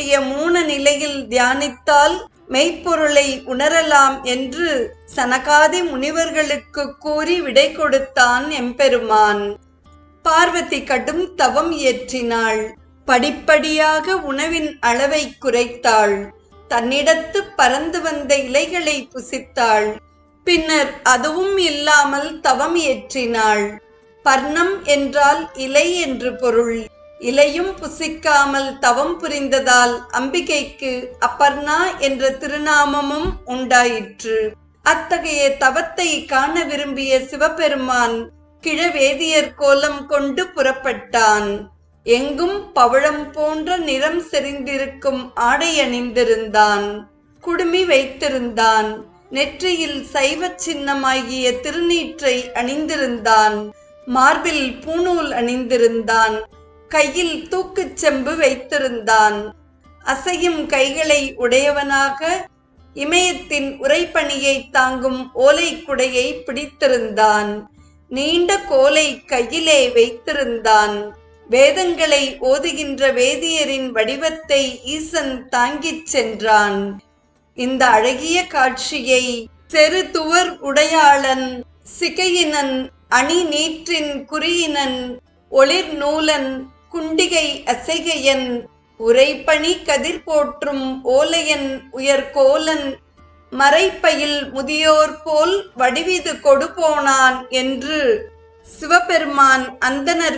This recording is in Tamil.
காட்டிய மூன நிலையில் தியானித்தால் மெய்ப்பொருளை உணரலாம் என்று சனகாதி முனிவர்களுக்கு கூறி விடை கொடுத்தான் எம்பெருமான். பார்வதி கடும் தவம் இயற்றினாள். படிப்படியாக உணவின் அளவை குறைத்தாள். தன்னிடத்து பறந்து வந்த இலைகளை புசித்தாள். பின்னர் அதுவும் இல்லாமல் தவம் இயற்றினாள். பர்ணம் என்றால் இலை என்று பொருள். இலையும் புசிக்காமல் தவம் புரிந்ததால் அம்பிகைக்கு அப்பர்ணா என்ற திருநாமமும் உண்டாயிற்று. அத்தகைய தவத்தை காண விரும்பிய சிவபெருமான் கிழவேதியர் கோலம் கொண்டு புறப்பட்டான். எங்கும் பவழம் போன்ற நிறம் செறிந்திருக்கும் ஆடை அணிந்திருந்தான். குடுமி வைத்திருந்தான். நெற்றியில் சைவ சின்னமாகிய திருநீற்றை அணிந்திருந்தான். மார்பில் பூணூல் அணிந்திருந்தான். கையில் தூக்குச் செம்பு வைத்திருந்தான். அசையும் கைகளை உடையவனாக இமயத்தின் உரைப்பணியை தாங்கும் ஓலை குடையை பிடித்திருந்தான். நீண்ட கோலை கையிலே வைத்திருந்தான். வேதங்களை ஓதுகின்ற வேதியரின் வடிவத்தை ஈசன் தாங்கிச் சென்றான். இந்த அழகிய காட்சியை செரு துவர் உடையாளன் சிகையினன் அணி நீற்றின் குறியினன் ஒளிர் நூலன் குண்டிகை அசைகையன் உரைப்பணி கதிர் போற்றும் ஓலையன் உயர்கோலன் மறைப்பையில் முதியோர் போல் வடிவிது கொடுபோனான் என்று சிவபெருமான் அந்தனர்